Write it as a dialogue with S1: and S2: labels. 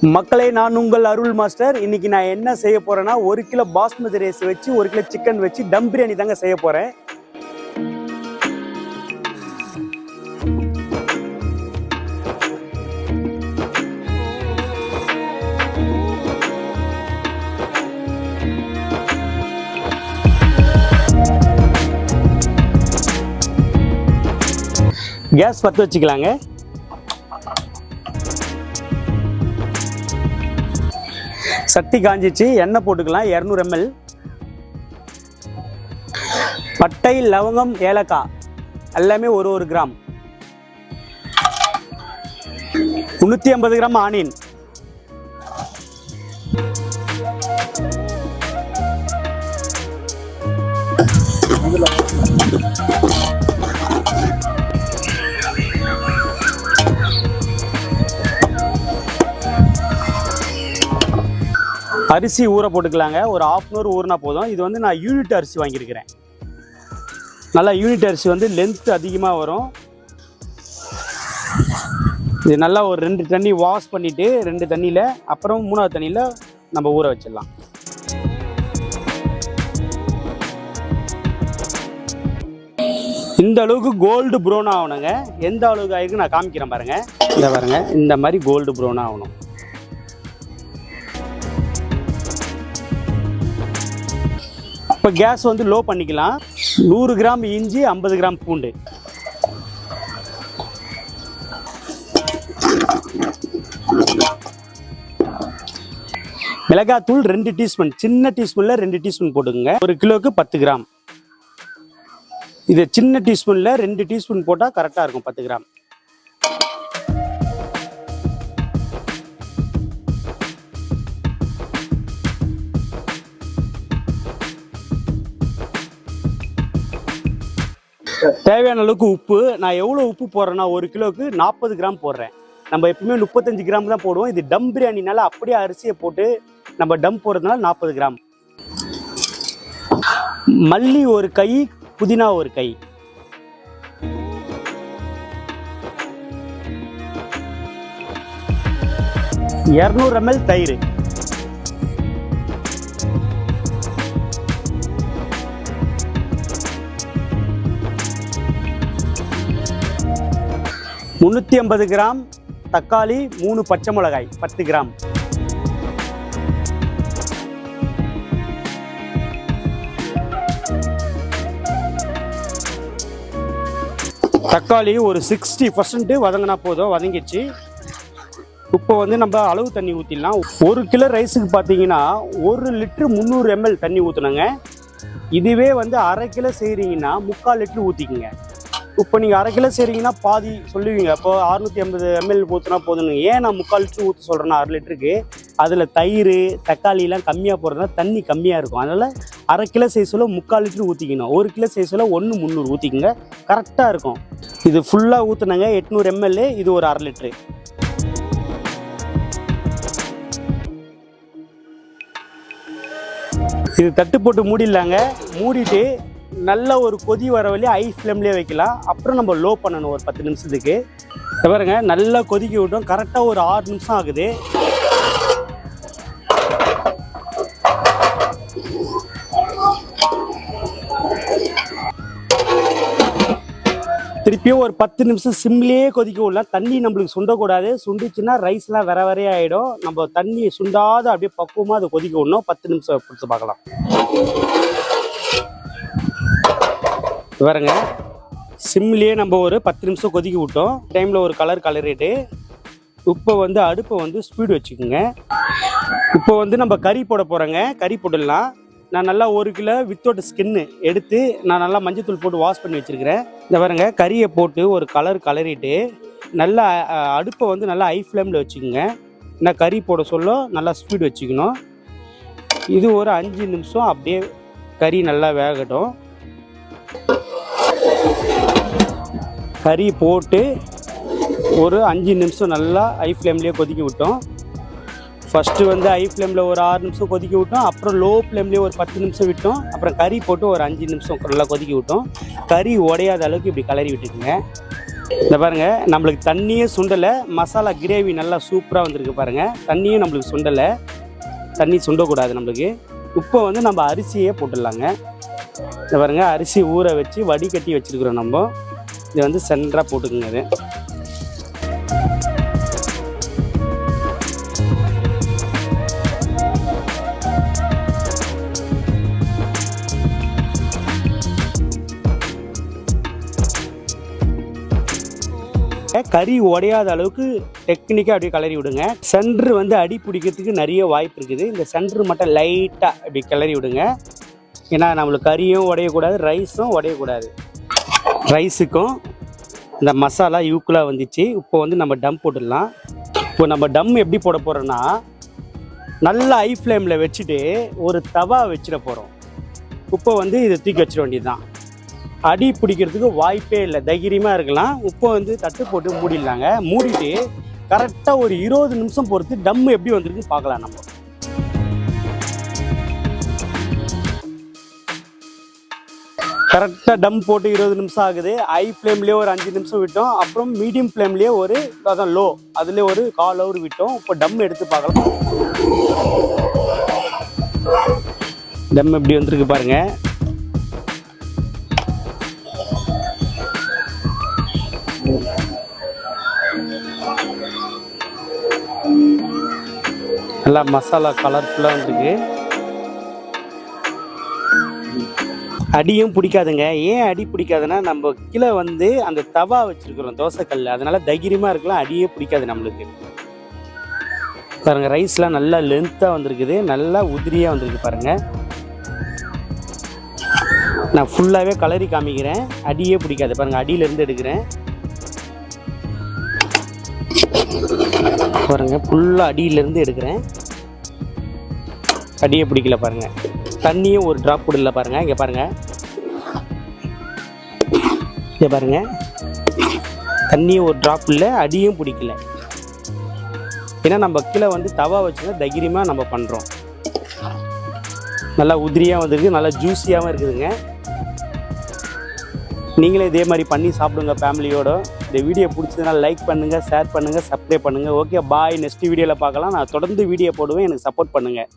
S1: மக்களே நான் உங்கள் அருள் மாஸ்டர். இன்னைக்கு நான் என்ன செய்ய போறேன்னா ஒரு கிலோ பாஸ்மதி ரைஸ் வச்சு ஒரு கிலோ சிக்கன் வச்சு டம் பிரியாணி தாங்க செய்ய போறேன். கேஸ் பற்ற வச்சுக்கலாங்க. சக்தி காஞ்சிச்சு எண்ணெய் போட்டுக்கலாம். இரநூறு எம்எல் பட்டை லவங்கம் ஏலக்காய். எல்லாமே ஒரு ஒரு கிராம். முந்நூற்றி ஐம்பது கிராம் ஆனியன். அரிசி ஊற போட்டுக்கலாங்க. ஒரு ஆஃப் அன் ஊறினா போதும். இது வந்து நான் யூனிட் அரிசி வாங்கியிருக்கிறேன். நல்லா யூனிட் அரிசி வந்து லென்த் அதிகமாக வரும். இது நல்லா ஒரு ரெண்டு தண்ணி வாஷ் பண்ணிவிட்டு ரெண்டு தண்ணியில் அப்புறம் மூணாவது தண்ணியில் நம்ம ஊற வச்சிடலாம். இந்த அளவுக்கு கோல்டு ப்ரௌன் ஆகணுங்க. எந்த அளவுக்கு ஆயிருக்கு நான் காமிக்கிறேன் பாருங்க. இந்த பாருங்க. இந்த மாதிரி கோல்டு ப்ரௌன் ஆகணும். இப்போ கேஸ் வந்து லோ பண்ணிக்கலாம். நூறு கிராம் இஞ்சி ஐம்பது கிராம் பூண்டு. மிளகாத்தூள் ரெண்டு டீஸ்பூன் சின்ன டீஸ்பூனில் ரெண்டு டீஸ்பூன் போட்டுக்கோங்க. ஒரு கிலோவுக்கு பத்து கிராம் இது சின்ன டீஸ்பூனில் ரெண்டு டீஸ்பூன் போட்டால் கரெக்டாக இருக்கும் பத்து கிராம் தேவையான அளவுக்கு உப்பு நான் எவ்வளோ உப்பு போடுறேன்னா ஒரு கிலோவுக்கு நாற்பது கிராம் போடுறேன். நம்ம எப்பவுமே முப்பத்தஞ்சு கிராம் தான் போடுவோம். இது டம் பிரியாணினால அப்படியே அரிசியை போட்டு நம்ம டம் போடுறதுனால நாற்பது கிராம். மல்லி ஒரு கை புதினா ஒரு கை. இரநூறு எம்எல் தயிர். முந்நூற்றி ஐம்பது கிராம் தக்காளி மூணு பச்சை மிளகாய் பத்து கிராம். தக்காளி ஒரு சிக்ஸ்டி பர்சன்ட் வதங்கினா போதும் வதங்கிடுச்சு. இப்போ வந்து நம்ம அளவு தண்ணி ஊற்றிடலாம் ஒரு கிலோ ரைஸுக்கு பார்த்தீங்கன்னா ஒரு லிட்ரு முந்நூறு எம்எல் தண்ணி ஊற்றணுங்க இதுவே வந்து அரை கிலோ செய்கிறீங்கன்னா முக்கால் லிட்ரு ஊற்றிக்குங்க இப்போ நீங்கள் அரை கிலோ செய்கிறீங்கன்னா பாதி சொல்லுவீங்க. இப்போ அறுநூற்றி ஐம்பது எம்எல் ஊற்றினா போதுங்க ஏன் நான் முக்கால் லிட்டர் ஊற்ற சொல்கிறேன்னா அரை லிட்டருக்கு? அதில் தயிர் தக்காளிலாம் கம்மியாக போகிறதுனா தண்ணி கம்மியாக இருக்கும். அதனால் அரை கிலோ சைஸில் முக்கால் லிட்டரு ஊற்றிக்கணும் ஒரு கிலோ சைஸில் ஒன்று முந்நூறு ஊற்றிக்கோங்க கரெக்டாக இருக்கும். இது ஃபுல்லாக ஊற்றுனாங்க எட்நூறு எம்எல் இது ஒரு அரை லிட்ரு இது தட்டு போட்டு மூடிடலாங்க. மூடிட்டு நல்ல ஒரு கொதி வர வழி ஐ ஃப்ளேம்லேயே வைக்கலாம். அப்புறம் நம்ம லோ பண்ணணும் ஒரு பத்து நிமிஷத்துக்கு. பாருங்க நல்லா கொதிக்க விட்டோம். கரெக்டாக ஒரு ஆறு நிமிஷம் ஆகுது. திருப்பியும் ஒரு பத்து நிமிஷம் சிம்லேயே கொதிக்க விடலாம். தண்ணி நம்மளுக்கு சுண்டக்கூடாது. சுண்டுச்சுன்னா ரைஸ்லாம் வேற வேறையே ஆகிடும் நம்ம தண்ணி சுண்டாத அப்படியே பக்குவமாக அதை கொதிக்க விடணும். பத்து நிமிஷம் கொடுத்து பார்க்கலாம். பாருங்க. சிம்லேயே நம்ம ஒரு பத்து நிமிஷம் கொதிக்க விட்டோம். டைமில் ஒரு கலர் கலரிட்டு இப்போ வந்து அடுப்பை வந்து ஸ்பீடு வச்சுக்கோங்க. இப்போ வந்து நம்ம கறி போட போகிறோங்க கறி போட்டுடலாம். நான் நல்லா ஒரு கிலோ வித்தவுட் ஸ்கின்னு எடுத்து நான் நல்லா மஞ்சத்தூள் போட்டு வாஷ் பண்ணி வச்சுருக்கிறேன். இந்த பாருங்க கறியை போட்டு ஒரு கலர் கலரிட்டு நல்லா அடுப்பை வந்து நல்லா ஹை ஃப்ளேமில் வச்சுக்கோங்க. நான் கறி போட சொல்ல நல்லா ஸ்பீடு வச்சுக்கணும். இது ஒரு அஞ்சு நிமிஷம் அப்படியே கறி நல்லா வேகட்டும். கறி போட்டு ஒரு அஞ்சு நிமிஷம் நல்லா ஐ ஃப்ளேம்லேயே கொதிக்க விட்டோம். ஃபஸ்ட்டு வந்து ஐ ஃப்ளேமில் ஒரு ஆறு நிமிஷம் கொதிக்க விட்டோம். அப்புறம் லோ ஃப்ளேம்லேயே ஒரு பத்து நிமிஷம் விட்டோம். அப்புறம் கறி போட்டு ஒரு அஞ்சு நிமிஷம் நல்லா கொதிக்க விட்டோம். கறி உடையாத அளவுக்கு இப்படி கலரி விட்டுக்குங்க இந்த பாருங்க நம்மளுக்கு தண்ணியே சுண்டலை. மசாலா கிரேவி நல்லா சூப்பராக வந்திருக்கு பாருங்கள் தண்ணியும் நம்மளுக்கு சுண்டலை. தண்ணி சுண்டக்கூடாது நம்மளுக்கு. இப்போ வந்து நம்ம அரிசியே போட்டுடலாங்க. இந்த பாருங்க அரிசி ஊற வச்சு வடிகட்டி வச்சிருக்கிறோம் நம்ம. இது வந்து சென்டராக போட்டுக்குங்க இது. கறி உடையாத அளவுக்கு டெக்னிக்காக அப்படியே கிளறி விடுங்க. சென்ட்ரு வந்து அடி பிடிக்கிறதுக்கு நிறைய வாய்ப்பு இருக்குது. இந்த சென்ட்ரு மட்டும் லைட்டாக அப்படி கிளறி விடுங்க. ஏன்னா நம்மளுக்கு கறியும் உடையக்கூடாது ரைஸும் உடையக்கூடாது. ரைஸுக்கும் இந்த மசாலா யூக்குலாக வந்துச்சு. இப்போ வந்து நம்ம டம் போட்டுடலாம். இப்போ நம்ம டம் எப்படி போட போகிறோன்னா நல்லா ஐ ஃப்ளேமில் வச்சுட்டு ஒரு தவா வச்சிட போகிறோம் உப்பை வந்து இதை தூக்கி வச்சிட வேண்டியதுதான். அடி பிடிக்கிறதுக்கு வாய்ப்பே இல்லை. தைரியமாக இருக்கலாம். உப்பை வந்து தட்டு போட்டு மூடிடலாங்க. மூடிட்டு கரெக்டாக ஒரு இருபது நிமிஷம் பொறுத்து டம் எப்படி வந்திருக்குன்னு பார்க்கலாம் நம்ம. கரெக்டாக டம் போட்டு இருபது நிமிஷம் ஆகுது. ஹை ஃப்ளேம்லேயே ஒரு அஞ்சு நிமிஷம் விட்டோம். அப்புறம் மீடியம் ஃப்ளேம்லேயே ஒரு அதான் லோ அதுலேயே ஒரு கால் ஹவர் விட்டோம். இப்போ டம் எடுத்து பார்க்கலாம். டம் எப்படி வந்திருக்கு பாருங்க. நல்லா மசாலா கலர்ஃபுல்லாக வந்திருக்கு. அடியும் பிடிக்காதுங்க. ஏன் அடி பிடிக்காதுன்னா நம்ம கீழே வந்து அந்த தவா வச்சிருக்கிறோம் தோசைக்கல் அதனால தைரியமாக இருக்கலாம் அடியே பிடிக்காது நம்மளுக்கு. பாருங்க ரைஸ்லாம் நல்லா லென்த்தாக வந்திருக்குது. நல்லா உதிரியாக வந்திருக்கு பாருங்க. நான் ஃபுல்லாகவே கலரி காமிக்கிறேன். அடியே பிடிக்காது. பாருங்க அடியிலேருந்து எடுக்கிறேன். பாருங்க ஃபுல்லாக அடியிலேருந்து எடுக்கிறேன். அடியே பிடிக்கல பாருங்கள் தண்ணியும் ஒரு ட்ராப் விடல பாருங்க. இங்கே பாருங்க. இங்கே பாருங்க. தண்ணியும் ஒரு ட்ராப் இல்லை அடியும் பிடிக்கல. ஏன்னா நம்ம கீழே வந்து தவா வச்சுன்னா தைரியமாக நம்ம பண்ணுறோம் நல்லா உதிரியாக வந்திருக்கு நல்லா ஜூஸியாகவும் இருக்குதுங்க. நீங்களே இதே மாதிரி பண்ணி சாப்பிடுங்க ஃபேமிலியோட இந்த வீடியோ பிடிச்சதுனா லைக் பண்ணுங்கள் ஷேர் பண்ணுங்கள் சப்ஸ்கிரைப் பண்ணுங்கள் ஓகே பாய் நெக்ஸ்ட் வீடியோவில் பார்க்கலாம். நான் தொடர்ந்து வீடியோ போடுவேன். எனக்கு சப்போர்ட் பண்ணுங்கள்